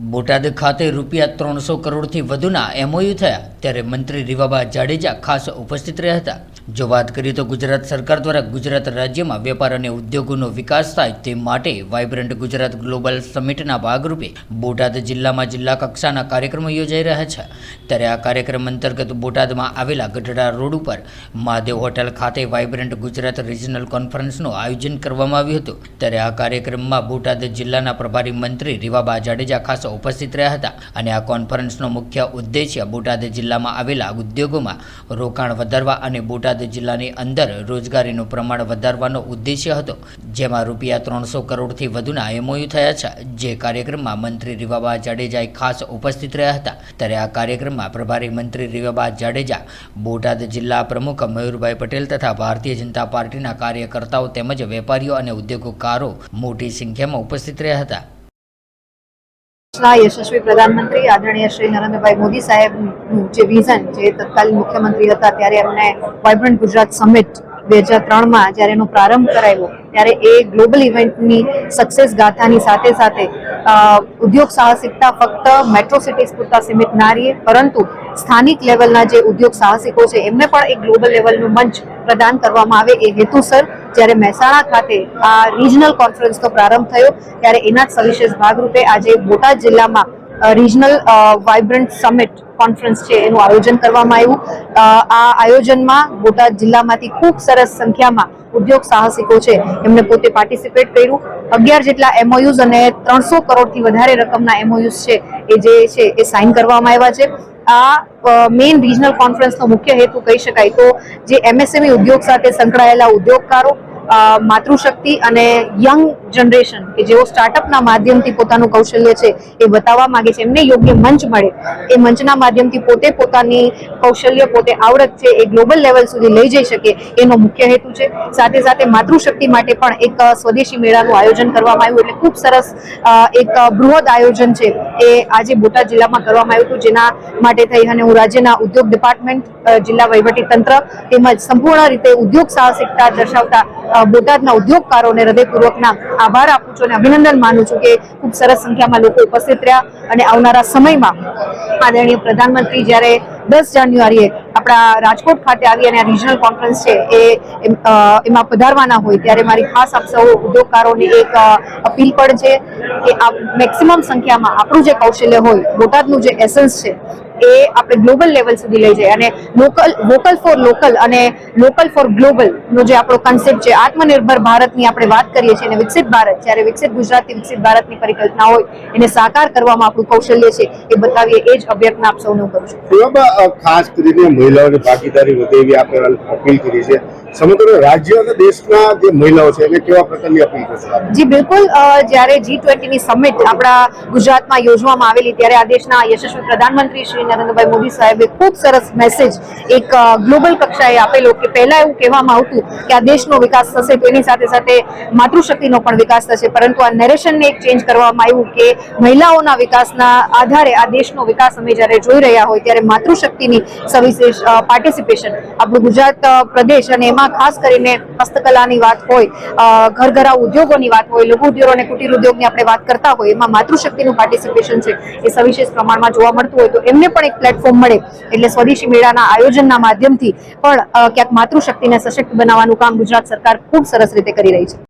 બોટાદ ખાતે રૂપિયા ત્રણસો કરોડથી વધુના એમઓયુ થયા ત્યારે મંત્રી રીવાબા જાડેજા ખાસ ઉપસ્થિત રહ્યા હતા. જો વાત કરીએ તો ગુજરાત સરકાર દ્વારા ગુજરાત રાજ્યમાં વેપાર અને ઉદ્યોગોનો વિકાસ થાય તે માટે વાઇબ્રન્ટ ગુજરાત ગ્લોબલ સમિટના ભાગરૂપે બોટાદ જિલ્લામાં જિલ્લા કક્ષાના કાર્યક્રમો યોજાઈ રહ્યા છે. ત્યારે આ કાર્યક્રમ અંતર્ગત બોટાદમાં આવેલા ગઢડા રોડ ઉપર મહાદેવ હોટલ ખાતે વાઇબ્રન્ટ ગુજરાત રિજનલ કોન્ફરન્સનું આયોજન કરવામાં આવ્યું હતું. ત્યારે આ કાર્યક્રમમાં બોટાદ જિલ્લાના પ્રભારી મંત્રી રીવાબા જાડેજા ખાસ ઉપસ્થિત રહ્યા હતા અને આ કોન્ફરન્સનો મુખ્ય ઉદ્દેશ્ય બોટાદ જિલ્લામાં આવેલા ઉદ્યોગોમાં રોકાણ વધારવા અને બોટાદ જિલ્લાની અંદર રોજગારીનું પ્રમાણ વધારવાનો ઉદ્દેશ્ય હતો, જેમાં રૂપિયા ત્રણસો કરોડથી વધુના એમઓયુ થયા છે. જે કાર્યક્રમમાં મંત્રી રીવાબા જાડેજાએ ખાસ ઉપસ્થિત રહ્યા હતા. ત્યારે આ કાર્યક્રમમાં પ્રભારી મંત્રી રીવાબા જાડેજા, બોટાદ જિલ્લા પ્રમુખ મયુરભાઈ પટેલ તથા ભારતીય જનતા પાર્ટીના કાર્યકર્તાઓ તેમજ વેપારીઓ અને ઉદ્યોગકારો મોટી સંખ્યામાં ઉપસ્થિત રહ્યા હતા. દેશના યશસ્વી પ્રધાનમંત્રી આદરણીય શ્રી નરેન્દ્રભાઈ મોદી સાહેબનું જે વિઝન જે તત્કાલીન મુખ્યમંત્રી હતા ત્યારે એમને વાઇબ્રન્ટ ગુજરાત સમિટ બે હજાર ત્રણમાં જ્યારે એનો પ્રારંભ કરાવ્યો ત્યારે એ ગ્લોબલ ઇવેન્ટની સક્સેસ ગાથાની સાથે સાથે ઉદ્યોગ સાહસિકતા ફક્ત મેટ્રો સિટીઝ પૂરતા સીમિત ના રહીએ, પરંતુ સ્થાનિક લેવલના જે ઉદ્યોગ સાહસિકો છે, એમને પણ એક ગ્લોબલ લેવલનું મંચ પ્રદાન કરવામાં આવે એ હેતુસર જ્યારે મહેસાણા ખાતે આ રિજનલ કોન્ફરન્સનો પ્રારંભ થયો, ત્યારે એના જ સવિશેષ ભાગરૂપે આજે બોટાદ જિલ્લામાં રિજનલ વાઇબ્રન્ટ સમિટ કોન્ફરન્સ છે, એનું આયોજન કરવામાં આવ્યું. આ આયોજનમાં બોટાદ જિલ્લામાંથી ખૂબ સરસ સંખ્યામાં ઉદ્યોગ સાહસિકો છે. એમને પોતે પાર્ટિસિપેટ કર્યું. અગિયાર જેટલા એમઓયુઝ અને ત્રણસો કરોડથી વધારે રકમના એમઓયુઝ છે, એ જે છે, એ સાઇન કરવામાં આવ્યા છે. આ મેઇન રિજનલ કોન્ફરન્સનો મુખ્ય હેતુ કહી શકાય તો, જે એમએસએમઈ ઉદ્યોગ સાથે સંકળાયેલા ઉદ્યોગકારો માતૃશક્તિ અને યંગ જનરેશન કે જેઓ સ્ટાર્ટઅપના માધ્યમથી પોતાનું કૌશલ્ય છે એ બતાવવા માંગે છે, એમને યોગ્ય મંચ મળે. એ મંચના માધ્યમથી પોતે પોતાની કૌશલ્ય, પોતે આવડત છે એ ગ્લોબલ લેવલ સુધી લઈ જઈ શકે એનો મુખ્ય હેતુ છે. સાથે સાથે માતૃશક્તિ માટે પણ એક સ્વદેશી મેળાનું આયોજન કરવામાં આવ્યું એટલે ખૂબ સરસ એક બૃહદ આયોજન છે એ આજે બોટાદ જિલ્લામાં કરવામાં આવ્યું હતું. જેના માટે થઈ અને હું રાજ્યના ઉદ્યોગ ડિપાર્ટમેન્ટ જિલ્લા વહીવટી તંત્ર તેમજ સંપૂર્ણ રીતે ઉદ્યોગ સાહસિકતા દર્શાવતા બોટાદના ઉદ્યોગકારોને હૃદયપૂર્વકના આભાર આપું છું અને અભિનંદન માનું છું કે ખૂબ સરસ સંખ્યામાં લોકો ઉપસ્થિત રહ્યા અને આવનારા સમયમાં આદરણીય પ્રધાનમંત્રી જ્યારે દસ જાન્યુઆરીએ આપણા રાજકોટ ખાતે આવી અને આ રિજનલ કોન્ફરન્સ છે એ એમાં પધારવાના હોય ત્યારે મારી ખાસ આપ સૌ ઉદ્યોગકારોને એક અપીલ પણ છે કે આ મેક્સિમમ સંખ્યામાં આપણું જે કૌશલ્ય હોય, બોટાદનું જે એસન્સ છે એ આપણે ગ્લોબલ લેવલ સુધી લઈ જઈએ અને લોકલ, વોકલ ફોર લોકલ અને લોકલ ફોર ગ્લોબલ નો જે આપણો કન્સેપ્ટ છે, આત્મનિર્ભર ભારતની આપણે વાત કરીએ છીએ અને વિકસિત ભારત, જ્યારે વિકસિત ગુજરાતની વિકસિત ભારતની પરિકલ્પના હોય, એને સાકાર કરવામાં આપણું કૌશલ્ય છે, એ બતાવીએ એ જ અભ્યર્થના આપ સૌને કરું છું. ખાસ કરીને મહિલાઓની ભાગીદારી વધે એવી આપણે અપીલ કરી છે. સમગ્ર રાજ્ય અને દેશના જે મહિલાઓ છે, એને કેવા પ્રકારની અપીલ કરશો જી, બિલકુલ જ્યારે જી ટ્વેન્ટીની સમિટ આપણા ગુજરાતમાં યોજવામાં આવેલી, ત્યારે આ દેશના યશસ્વી પ્રધાનમંત્રી શ્રી નરેન્દ્રભાઈ મોદી સાહેબે ખૂબ સરસ મેસેજ એક ગ્લોબલ કક્ષાએ આપેલો કે પહેલા એવું કહેવામાં આવતું કે આ દેશનો વિકાસ થશે, તો એની સાથે સાથે માતૃશક્તિનો પણ વિકાસ થશે. પરંતુ આ નેરેશનને એક ચેન્જ કરવામાં આવ્યું કે મહિલાઓના વિકાસના આધારે આ દેશનો વિકાસ અમે જ્યારે જોઈ રહ્યા હોય, ત્યારે માતૃશક્તિની સવિશેષ પાર્ટિસિપેશન આપણું ગુજરાત પ્રદેશ અને એમાં ખાસ કરીને હસ્તકલાની વાત હોય ઘરઘરા ઉદ્યોગોની વાત હોય લઘુ ઉદ્યોગ અને કુટીર ઉદ્યોગની આપણે વાત કરતા હોય, એમાં માતૃશક્તિનું પાર્ટિસિપેશન છે. એ સવિશેષ પ્રમાણમાં જોવા મળતું હોય તો એમને પણ એક પ્લેટફોર્મ મળે. એટલે સ્વદેશી મેળાના આયોજનના માધ્યમથી પણ ક્યાંક માતૃશક્તિને સશક્ત બનાવવાનું કામ ગુજરાત સરકાર ખૂબ સરસ રીતે કરી રહી છે.